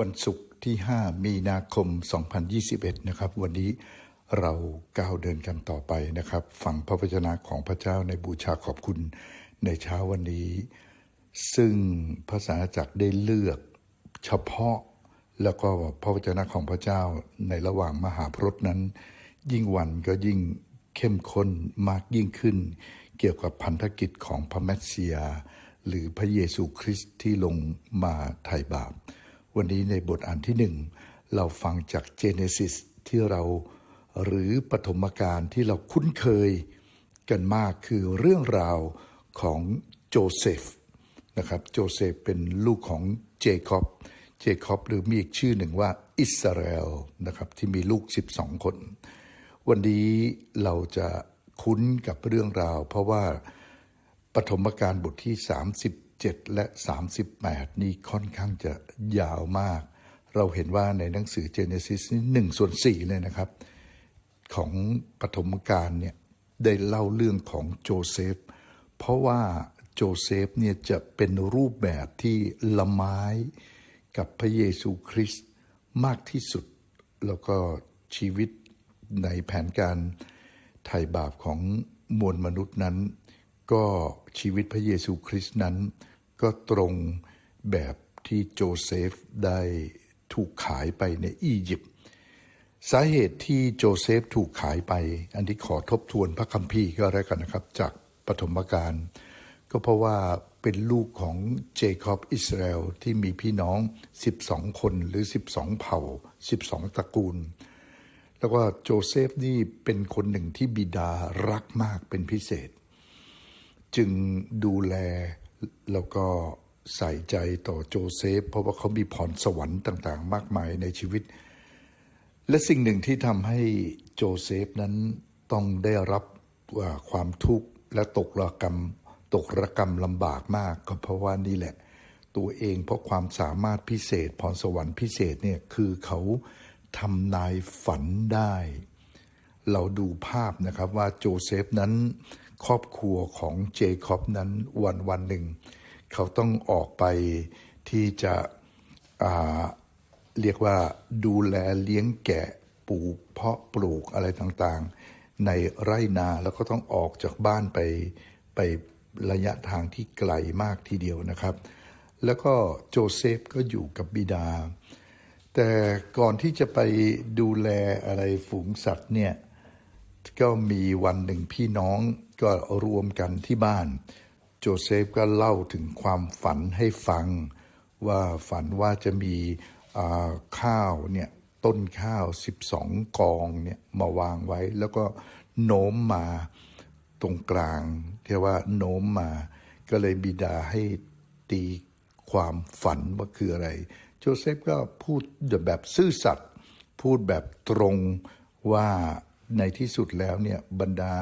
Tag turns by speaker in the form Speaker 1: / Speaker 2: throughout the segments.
Speaker 1: วันศุกร์ที่ 5 มีนาคม 2021 นะครับ วันนี้เราก้าวเดินกันต่อไปนะครับ ฟังพระวจนะของพระเจ้าในบูชาขอบคุณในเช้าวันนี้ ซึ่งพระสาจักรได้เลือกเฉพาะแล้วก็พระวจนะของพระเจ้าในระหว่างมหาพรตนั้น ยิ่งวันก็ยิ่งเข้มข้นมากยิ่งขึ้น เกี่ยวกับพันธกิจของพระแมสเซีย หรือพระเยซูคริสต์ที่ลงมาไถ่บาป วันนี้ในบทอ่านที่หนึ่งเราฟังจากเจเนซิสที่เราหรือปฐมกาลที่เราคุ้นเคยกันมากคือเรื่องราวของโจเซฟนะครับโจเซฟเป็นลูกของเจคอบเจคอบหรือมีอีกชื่อหนึ่งว่าอิสราเอลนะครับที่มีลูก 12 คน วันนี้เราจะคุ้นกับเรื่องราว เพราะว่าปฐมกาลบทที่ 37 และ 38 นี่ค่อนข้างจะยาวมาก เราเห็นว่าในหนังสือเจเนซิสนี่หนึ่งส่วนสี่เลยนะครับ ของปฐมกาลเนี่ยได้เล่าเรื่องของโจเซฟ เพราะว่าโจเซฟเนี่ยจะเป็นรูปแบบที่ละไม้กับพระเยซูคริสต์มากที่สุด แล้วก็ชีวิตในแผนการไถ่บาปของมวลมนุษย์นั้น ก็ชีวิตพระเยซูคริสต์นั้น ก็ตรงแบบที่โจเซฟได้ถูกขายไปในอียิปต์สาเหตุที่โจเซฟถูกขายไป อันที่ขอทบทวนพระคัมภีร์ก็แล้วกันนะครับ จากปฐมกาลก็เพราะว่าเป็นลูกของเจคอบอิสราเอลที่มีพี่น้อง 12 คนหรือ 12 เผ่า 12 ตระกูล แล้วก็โจเซฟนี่เป็นคนหนึ่งที่บิดารักมากเป็นพิเศษ จึงดูแลแล้วก็ใส่ใจต่อโจเซฟ เพราะว่าเขามีพรสวรรค์ต่าง ๆ มากมายในชีวิต และสิ่งหนึ่งที่ทำให้โจเซฟนั้นต้องได้รับความทุกข์และตกระกรรมตกระกรรมลำบากมากก็เพราะว่านี่แหละ ตัวเองเพราะความสามารถพิเศษ พรสวรรค์พิเศษเนี่ยคือเขาทำนายฝันได้ เราดูภาพนะครับว่าโจเซฟนั้น ครอบครัวของเจคอบนั้นวันวันหนึ่ง เขาต้องออกไปที่จะเรียกว่าดูแลเลี้ยงแกะปลูกเพาะปลูกอะไรต่างๆ ในไร่นาแล้วก็ต้องออกจากบ้านไปไประยะทางที่ไกลมากทีเดียวนะครับ แล้วก็โจเซฟก็อยู่กับบิดา แต่ก่อนที่จะไปดูแลอะไรฝูงสัตว์เนี่ย ก็มีวันหนึ่งพี่น้องก็รวมกันที่บ้าน โจเซฟก็เล่าถึงความฝันให้ฟัง ว่าฝันว่าจะมีข้าวเนี่ยต้นข้าว 12 กองเนี่ยมาวางไว้ แล้วก็โน้มมาตรงกลางเรียกว่าโน้มมา ก็เลยบิดาให้ตีความฝันว่าคืออะไร โจเซฟก็พูดแบบซื่อสัตย์พูดแบบตรงว่า ในที่สุดแล้วเนี่ยบรรดา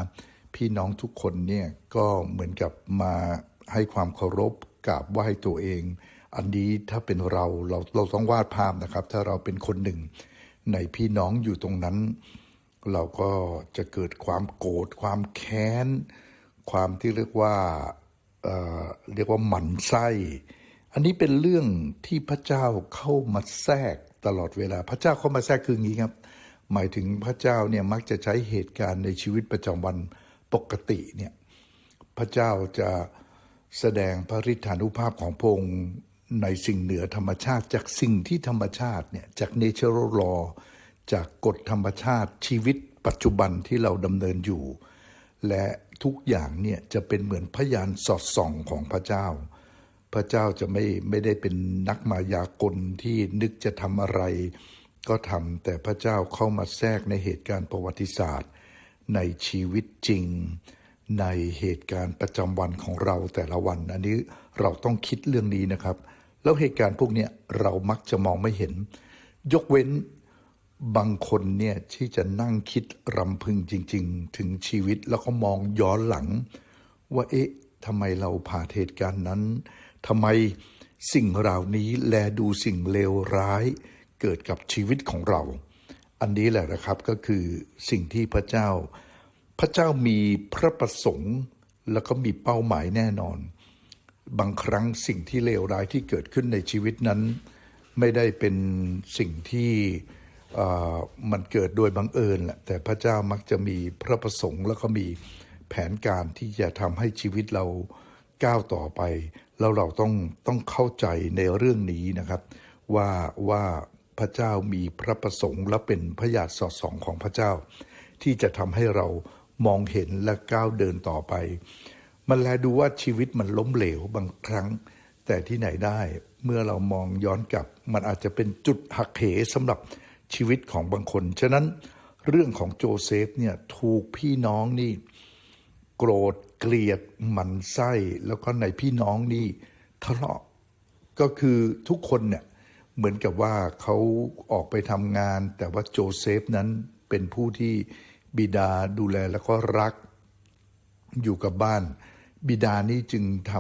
Speaker 1: พี่น้องทุกคนเนี่ยก็เหมือนกับมาให้ความเคารพกราบไหว้ตัวเอง อันนี้ถ้าเป็นเราเราเราต้องวาดภาพนะครับ ถ้าเราเป็นคนหนึ่ง ในพี่น้องอยู่ตรงนั้น เราก็จะเกิดความโกรธความแค้น ความที่เรียกว่าเเรียกว่าหมันไส้ อันนี้เป็นเรื่องที่พระเจ้าเข้ามาแทรกตลอดเวลา พระเจ้าเข้ามาแทรกคืออย่างนี้ครับ หมายถึงพระเจ้าเนี่ยมักจะใช้เหตุการณ์ในชีวิตประจำวันปกติเนี่ยพระเจ้าจะแสดงพระฤทธานุภาพของพระองค์ในสิ่งเหนือธรรมชาติจากสิ่งที่ธรรมชาติเนี่ยจาก natural law จากกฎธรรมชาติชีวิตปัจจุบันที่เราดำเนินอยู่ และทุกอย่างเนี่ยจะเป็นเหมือนพยานสอดส่องของพระเจ้า พระเจ้าจะไม่ไม่ได้เป็นนักมายากลที่นึกจะทำอะไร ก็ทำแต่พระเจ้าเข้ามาแทรกในเหตุการณ์ประวัติศาสตร์ ในชีวิตจริง ในเหตุการณ์ประจำวันของเราแต่ละวัน อันนี้เราต้องคิดเรื่องนี้นะครับ แล้วเหตุการณ์พวกเนี้ยเรามักจะมองไม่เห็น ยกเว้นบางคนเนี่ยที่จะนั่งคิดรำพึงจริง ๆ ถึงชีวิตแล้วก็มองย้อนหลัง ว่าเอ๊ะทำไมเราผ่านเหตุการณ์นั้นทำไมสิ่งเหล่านี้แลดูสิ่งเลวร้าย เกิดกับชีวิตของเรา อันนี้แหละนะครับก็คือสิ่งที่พระเจ้า พระเจ้ามีพระประสงค์ แล้วก็มีเป้าหมายแน่นอน บางครั้งสิ่งที่เลวร้ายที่เกิดขึ้นในชีวิตนั้น ไม่ได้เป็นสิ่งที่มันเกิดโดยบังเอิญแหละแต่พระเจ้ามักจะมีพระประสงค์ แล้วก็มีแผนการที่จะทำให้ชีวิตเราก้าวต่อไป แล้วเราต้องต้องเข้าใจในเรื่องนี้นะครับ ว่าว่า พระเจ้ามีพระประสงค์และเป็นพระญาติสอดส่องของพระเจ้า ที่จะทำให้เรามองเห็นและก้าวเดินต่อไป มันแลดูว่าชีวิตมันล้มเหลวบางครั้ง แต่ที่ไหนได้เมื่อเรามองย้อนกลับ มันอาจจะเป็นจุดหักเหสำหรับชีวิตของบางคน ฉะนั้นเรื่องของโจเซฟเนี่ยถูกพี่น้องนี่ โกรธเกลียดหมันไส้แล้วก็ในพี่น้องนี่ทะเลาะก็คือทุกคนเนี่ย เหมือนกับว่าเขาออกไปทำงาน แต่ว่าโจเซฟนั้นเป็นผู้ที่บิดาดูแลแล้วก็รักอยู่กับบ้าน บิดานี่จึงท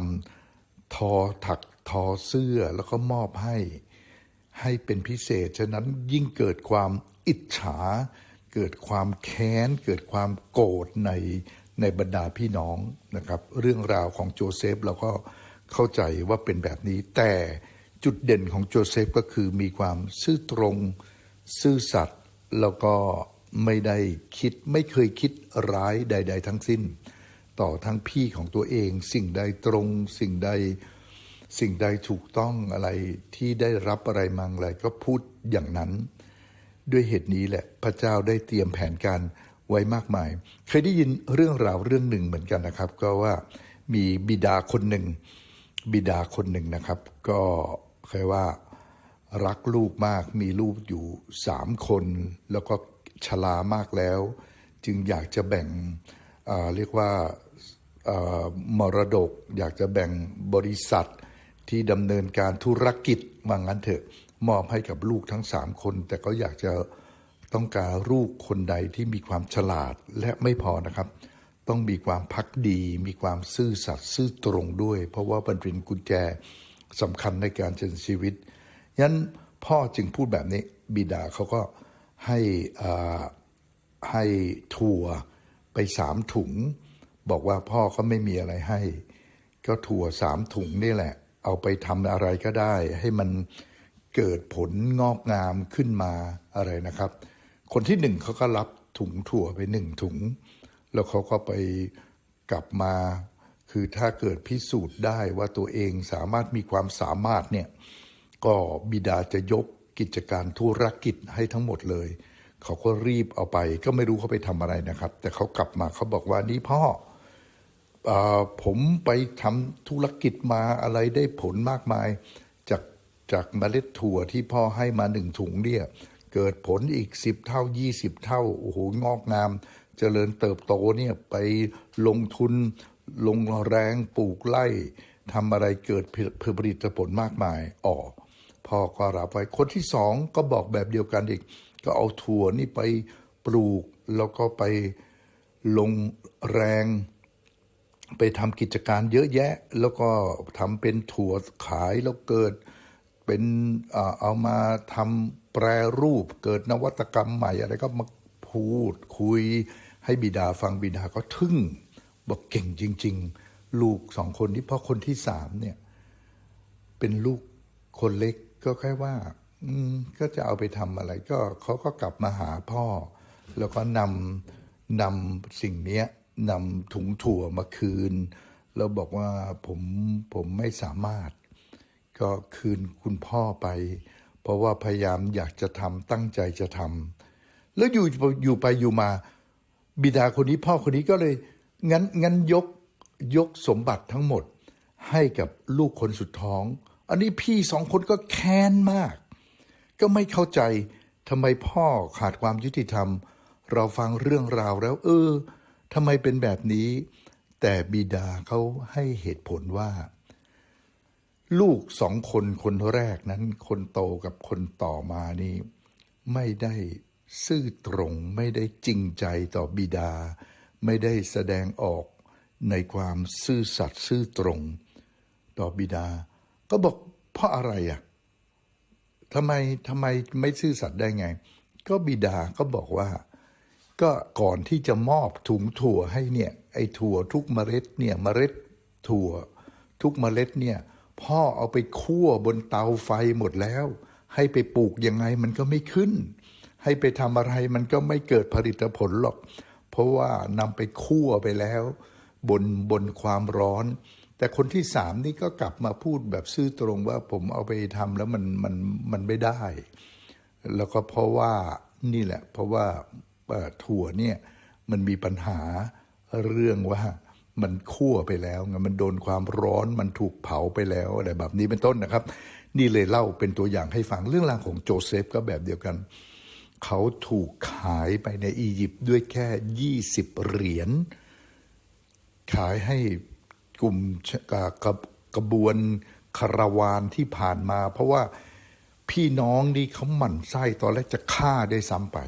Speaker 1: ำทอถักทอเสื้อแล้วก็มอบให้ให้เป็นพิเศษ ฉะนั้นยิ่งเกิดความอิจฉา เกิดความแค้น เกิดความโกรธในในบรรดาพี่น้องนะครับ เรื่องราวของโจเซฟเราก็เข้าใจว่าเป็นแบบนี้แต่ จุดเด่นของโจเซฟก็คือมีความซื่อตรง ซื่อสัตย์แล้วก็ไม่ได้คิดไม่เคยคิดร้ายใด ๆ ทั้งสิ้น ต่อทั้งพี่ของตัวเอง สิ่งใดตรง สิ่งใดสิ่งใดถูกต้องอะไรที่ได้รับอะไรมังอะไรก็พูดอย่างนั้น ด้วยเหตุนี้แหละพระเจ้าได้เตรียมแผนการไว้มากมาย เคยได้ยินเรื่องราวเรื่องหนึ่งเหมือนกันนะครับ ก็ว่ามีบิดาคนหนึ่ง บิดาคนหนึ่งนะครับ ก็ เคยว่ารักลูกมากมีลูกอยู่สามคน แล้วก็ชรามากแล้ว จึงอยากจะแบ่งเเรียกว่ามรดก อยากจะแบ่งบริษัทที่ดำเนินการธุรกิจว่างั้นเถอะมอบให้กับลูกทั้งสามคน แต่ก็อยากจะต้องการลูกคนใดที่มีความฉลาดและไม่พอนะครับ ต้องมีความพักดี มีความซื่อสัตย์ซื่อตรงด้วย เพราะว่ามันเป็นกุญแจ สำคัญในการเชิญชีวิตยันพ่อจึงพูดแบบนี้บิดาเขาก็ให้อ่าให้ถั่วไปสามถุง บอกว่าพ่อก็ไม่มีอะไรให้ ก็ถั่วสามถุงนี่แหละ เอาไปทำอะไรก็ได้ ให้มันเกิดผลงอกงามขึ้นมาอะไรนะครับ คนที่หนึ่งเขาก็รับถุงถั่วไปหนึ่งถุง แล้วเขาก็ไปกลับมา คือถ้าเกิดพิสูจน์ได้ว่าตัวเองสามารถมีความสามารถเนี่ยก็บิดาจะยกกิจการธุรกิจให้ทั้งหมดเลย เขาก็รีบเอาไป ก็ไม่รู้เขาไปทำอะไรนะครับ แต่เขากลับมาเขาบอกว่านี่พ่อออผมไปทำธุรกิจมาอะไรได้ผลมากมาย จากจากเมล็ดถั่วที่พ่อให้มาหนึ่งถุงเนี่ยเกิดผลอีกสิบเท่ายี่สิบเท่าโอ้โหงอกงามเจริญเติบโตเนี่ยไปลงทุน ลงแรงปลูกไร่ทำอะไรเกิดผลิตผลมากมายอ๋อพ่อก็รับไว้คนที่สองก็บอกแบบเดียวกันอีก ก็เอาถั่วนี่ไปปลูกแล้วก็ไปลงแรง ไปทำกิจการเยอะแยะ แล้วก็ทำเป็นถั่วขายแล้วเกิดเป็นเอามาทำแปรรูปเกิดนวัตกรรมใหม่อะไรก็มาพูดคุยให้บิดาฟังบิดาก็ทึ่ง บอกเก่งจริง ๆ ลูกสองคนที่พ่อคนที่สามเนี่ย เป็นลูกคนเล็กก็แค่ว่า อืมก็จะเอาไปทำอะไร ก็เขาก็กลับมาหาพ่อ แล้วก็นำนำสิ่งเนี้ยนำถุงถั่วมาคืน แล้วบอกว่าผมผมไม่สามารถ ก็คืนคุณพ่อไป เพราะว่าพยายามอยากจะทำตั้งใจจะทำแล้วอยู่อยู่ไปอยู่มา บิดาคนนี้พ่อคนนี้ก็เลย งั้นงั้นยกยกสมบัติทั้งหมดให้กับลูกคนสุดท้อง อันนี้พี่สองคนก็แค้นมาก ก็ไม่เข้าใจทำไมพ่อขาดความยุติธรรม เราฟังเรื่องราวแล้ว เออทำไมเป็นแบบนี้ แต่บิดาเขาให้เหตุผลว่า ลูกสองคนคนแรกนั้น คนโตกับคนต่อมานี่ ไม่ได้ซื่อตรงไม่ได้จริงใจต่อบิดา ไม่ได้แสดงออกในความซื่อสัตย์ซื่อตรง ต่อบิดา ก็บอกเพราะอะไรอะทำไมทำไมไม่ซื่อสัตย์ได้ไง ก็บิดาก็บอกว่า ก็ก่อนที่จะมอบถุงถั่วให้เนี่ย ไอ้ถั่วทุกเมล็ดเนี่ยเมล็ดถั่ว ทุกเมล็ดเนี่ย พ่อเอาไปคั่วบนเตาไฟหมดแล้ว ให้ไปปลูกยังไงมันก็ไม่ขึ้น ให้ไปทำอะไรมันก็ไม่เกิดผลิตผลหรอก เพราะว่านำไปคั่วไปแล้ว บนบนความร้อน แต่คนที่สามนี่ก็กลับมาพูดแบบซื่อตรงว่าผมเอาไปทำแล้วมันมันมันไม่ได้ แล้วก็เพราะว่านี่แหละ เพราะว่าถั่วเนี่ยมันมีปัญหาเรื่องว่ามันคั่วไปแล้วไงมันโดนความร้อนมันถูกเผาไปแล้วอะไรแบบนี้เป็นต้นนะครับ นี่เลยเล่าเป็นตัวอย่างให้ฟังเรื่องราวของโจเซฟก็แบบเดียวกัน เขาถูกขายไปในอียิปต์ด้วยแค่ 20 เหรียญ ขายให้กลุ่มกกระกระบวนคาราวานที่ผ่านมา เพราะว่าพี่น้องนี่เขาหมั่นไส้ตอนแรกจะฆ่าได้ซ้ำไป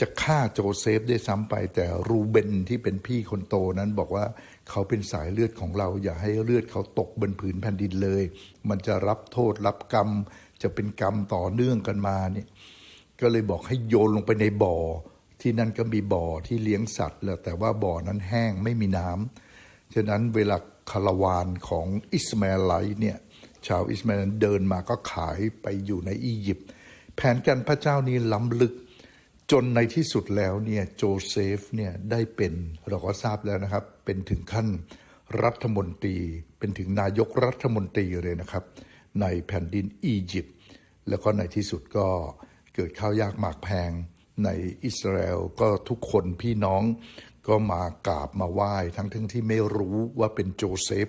Speaker 1: จะฆ่าโจเซฟได้ซ้ำไป แต่รูเบนที่เป็นพี่คนโตนั้นบอกว่าเขาเป็นสายเลือดของเรา อย่าให้เลือดเขาตกบนผืนแผ่นดินเลย มันจะรับโทษรับกรรม จะเป็นกรรมต่อเนื่องกันมาเนี่ย ก็เลยบอกให้โยนลงไปในบ่อ ที่นั่นก็มีบ่อที่เลี้ยงสัตว์แหล้วแต่ว่าบ่อนั้นแห้งไม่มีน้ำฉะนั้นเวลาคาราวานของอิสมาเอลไลเนี่ยชาวอิสมาเอลเดินมาก็ขายไปอยู่ในอียิปต์แผนการพระเจ้านี้ล้ำลึก จนในที่สุดแล้วเนี่ยโจเซฟเนี่ยได้เป็นเราก็ทราบแล้วนะครับ เป็นถึงขั้นรัฐมนตรี เป็นถึงนายกรัฐมนตรีเลยนะครับ ในแผ่นดินอียิปต์แล้วก็ในที่สุดก็ เกิดข้าวยากหมากแพงในอิสราเอลก็ทุกคนพี่น้องก็มากราบมาไหว้ทั้งทั้งที่ไม่รู้ว่าเป็นโจเซฟ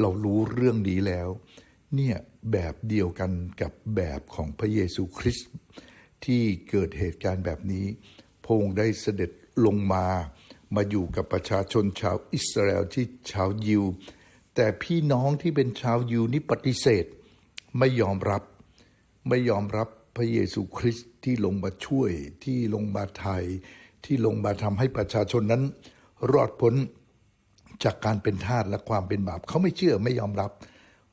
Speaker 1: เรารู้เรื่องนี้แล้ว เนี่ยแบบเดียวกันกับแบบของพระเยซูคริสต์ที่เกิดเหตุการณ์แบบนี้พงค์ได้เสด็จลงมา มาอยู่กับประชาชนชาวอิสราเอลที่ชาวยิว แต่พี่น้องที่เป็นชาวยิวนี่ปฏิเสธ ไม่ยอมรับไม่ยอมรับ พระเยซูคริสต์ที่ลงมาช่วยที่ลงมาไทย ที่ลงมาทำให้ประชาชนนั้น รอดพ้นจากการเป็นทาสและความเป็นบาปเขาไม่เชื่อไม่ยอมรับ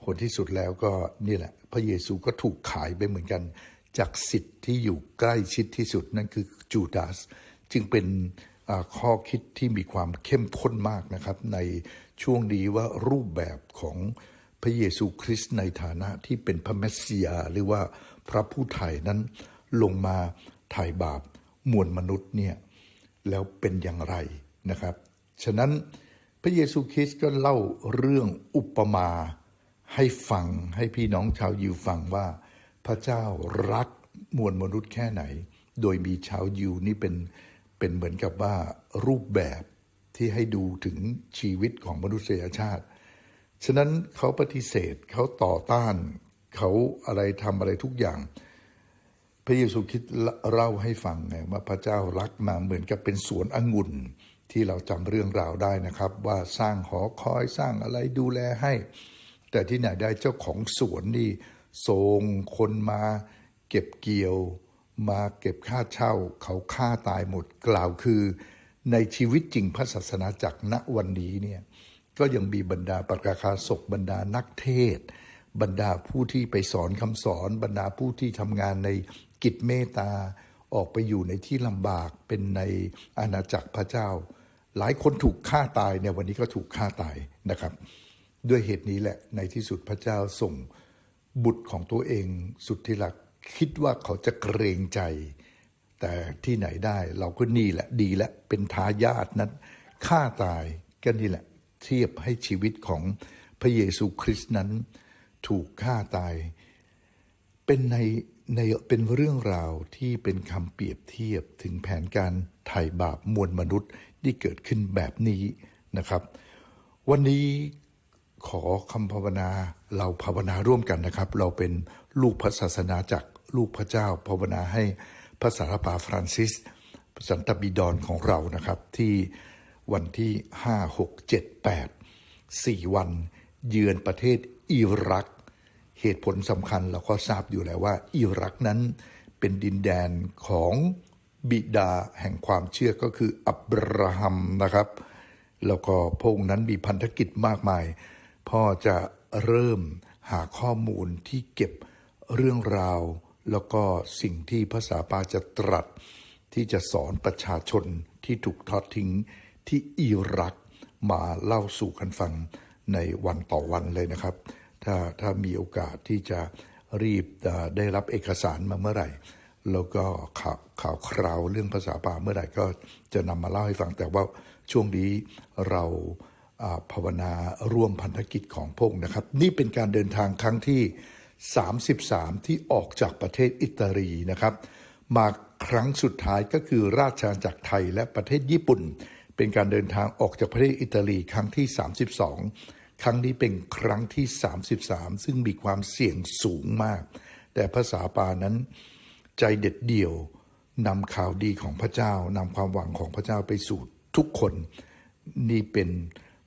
Speaker 1: ผลที่สุดแล้วก็นี่แหละ พระเยซูก็ถูกขายไปเหมือนกัน จากสิทธิ์ที่อยู่ใกล้ชิดที่สุดนั่นคือจูดาสจึงเป็นข้อคิดที่มีความเข้มข้นมากนะครับ ในช่วงนี้ว่ารูปแบบของพระเยซูคริสต์ในฐานะที่เป็นพระเมสสิยาหรือว่า พระผู้ไถ่นั้นลงมาไถ่บาปมวลมนุษย์เนี่ยแล้วเป็นอย่างไรนะครับ ฉะนั้นพระเยซูคริสต์ก็เล่าเรื่องอุปมาให้ฟังให้พี่น้องชาวยิวฟังว่า พระเจ้ารักมวลมนุษย์แค่ไหน โดยมีชาวยิวนี่เป็นเป็นเหมือนกับว่ารูปแบบที่ให้ดูถึงชีวิตของมนุษยชาติ ฉะนั้นเขาปฏิเสธเขาต่อต้าน เขาอะไรทำอะไรทุกอย่าง พระเยซูคริสต์เล่าให้ฟังไงว่าพระเจ้ารักมาเหมือนกับเป็นสวนองุ่นที่เราจำเรื่องราวได้นะครับ ว่าสร้างหอคอยสร้างอะไรดูแลให้ แต่ที่ไหนได้เจ้าของสวนนี่ส่งคนมาเก็บเกี่ยว มาเก็บค่าเช่า เขาฆ่าตายหมดกล่าวคือ ในชีวิตจริงพระศาสนาจักรณวันนี้เนี่ยก็ยังมีบรรดาประกาศาศกบรรดานักเทศ บรรดาผู้ที่ไปสอนคำสอน บรรดาผู้ที่ทำงานในกิจเมตตา ออกไปอยู่ในที่ลำบากเป็นในอาณาจักรพระเจ้า หลายคนถูกฆ่าตายในวันนี้ก็ถูกฆ่าตายนะครับ ด้วยเหตุนี้แหละในที่สุดพระเจ้าส่งบุตรของตัวเองสุดที่รักคิดว่าเขาจะเกรงใจ แต่ที่ไหนได้เราก็นี่แหละดีและเป็นทายาทนั้นฆ่าตายก็นี่แหละ เทียบให้ชีวิตของพระเยซูคริสต์นั้น ถูกฆ่าตาย เป็นในในเป็นเรื่องราวที่เป็นคำเปรียบเทียบถึงแผนการไถ่บาปมวลมนุษย์ที่เกิดขึ้นแบบนี้นะครับ วันนี้ขอคำภาวนาเราภาวนาร่วมกันนะครับ เราเป็นลูกพระศาสนาจากลูกพระเจ้าภาวนาให้พระสารปาฟรานซิส สันตบิดรของเรานะครับ ที่วันที่ 5 6 7 8 4 วัน เยือนประเทศ อิรัก เหตุผลสำคัญเราก็ทราบอยู่แล้วว่า อิรักนั้นเป็นดินแดนของบิดาแห่งความเชื่อก็คืออับราฮัมนะครับ แล้วก็พงนั้นมีพันธกิจมากมาย พ่อจะเริ่มหาข้อมูลที่เก็บเรื่องราว แล้วก็สิ่งที่ภาษาปาจะตรัส ที่จะสอนประชาชนที่ถูกทอดทิ้งที่อิรักมาเล่าสู่กันฟังในวันต่อวันเลยนะครับ ถ้าถ้ามีโอกาสที่จะรีบได้รับเอกสารมาเมื่อไหร่ แล้วก็ข่าวข่าวคราวเรื่องภาษาป่าเมื่อไหร่ก็จะนำมาเล่าให้ฟังแต่ว่าช่วงนี้เราภาวนาร่วมพันธกิจของพงนะครับ นี่เป็นการเดินทางครั้งที่ 33 ที่ออกจากประเทศอิตาลีนะครับ มาครั้งสุดท้ายก็คือราชอาณาจักรไทยและประเทศญี่ปุ่น เป็นการเดินทางออกจากประเทศอิตาลีครั้งที่ 32 ครั้งนี้เป็นครั้งที่ 33 ซึ่งมีความเสี่ยงสูงมาก แต่ภาษาปานั้นใจเด็ดเดี่ยวนำข่าวดีของพระเจ้านำความหวังของพระเจ้าไปสู่ทุกคน นี่เป็น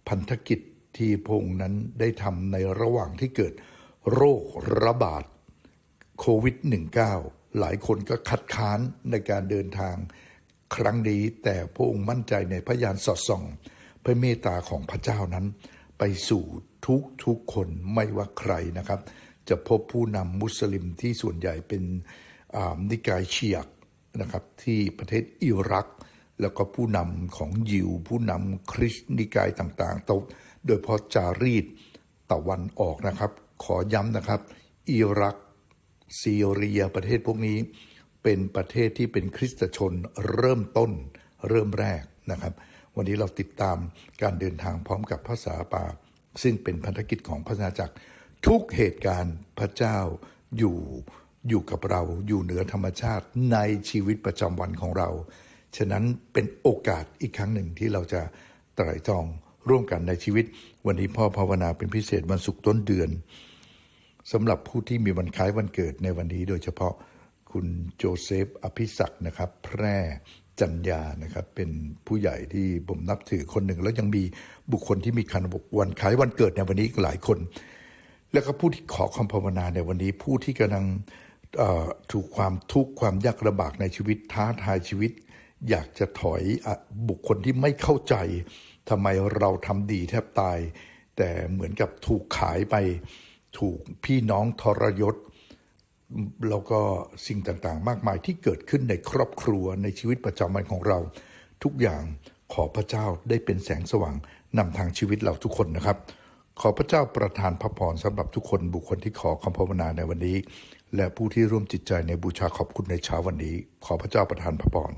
Speaker 1: พันธกิจที่พงค์นั้นได้ทำในระหว่างที่เกิดโรคระบาดโควิด -19 หลายคนก็คัดค้านในการเดินทางครั้งนี้แต่พระองค์มั่นใจในพยานสอดส่องพระเมตตาของพระเจ้านั้น ไปสู่ทุกทุกคนไม่ว่าใครนะครับ จะพบผู้นำมุสลิมที่ส่วนใหญ่เป็นนิกายเชียกนะครับที่ประเทศอิรัก แล้วก็ผู้นำของยิว ผู้นำคริสต์นิกายต่างๆโดยโดยเฉพาะจารีตตะวันออกนะครับ ขอย้ำนะครับ อิรักซีเรียประเทศพวกนี้ เป็นประเทศที่เป็นคริสตชนเริ่มต้นเริ่มแรกนะครับ วันนี้เราติดตามการเดินทางพร้อมกับภาษาป่า ซึ่งเป็นพันธกิจของพระนาจักร ทุกเหตุการณ์พระเจ้าอยู่อยู่กับเราอยู่เหนือธรรมชาติในชีวิตประจำวันของเรา ฉะนั้นเป็นโอกาสอีกครั้งหนึ่งที่เราจะไตร่ตรองร่วมกันในชีวิต วันนี้พ่อภาวนาเป็นพิเศษวันศุกร์ต้นเดือนสำหรับผู้ที่มีวันคล้ายวันเกิดในวันนี้โดยเฉพาะคุณโจเซฟอภิศักดิ์นะครับ แพร่ จัญญานะครับเป็นผู้ใหญ่ที่ผมนับถือคนหนึ่ง แล้วยังมีบุคคลที่มีคันวันคล้ายวันเกิดในวันนี้อีกหลายคน แล้วก็ผู้ที่ขอความภาวนาในวันนี้ผู้ที่กำลังถูกความทุกข์ความยากลำบากในชีวิตท้าทายชีวิต อยากจะถอยอบุคคลที่ไม่เข้าใจทำไมเราทำดีแทบตาย แต่เหมือนกับถูกขายไป ถูกพี่น้องทรยศ แล้วก็สิ่งต่างๆ มากมายที่เกิดขึ้นในครอบครัวในชีวิตประจำวันของเรา ทุกอย่างขอพระเจ้าได้เป็นแสงสว่างนำทางชีวิตเราทุกคนนะครับ ขอพระเจ้าประทานพระพรสำหรับทุกคนบุคคลที่ขอคำภาวนาในวันนี้ และผู้ที่ร่วมจิตใจในบูชาขอบคุณในเช้าวันนี้ ขอพระเจ้าประทานพระพร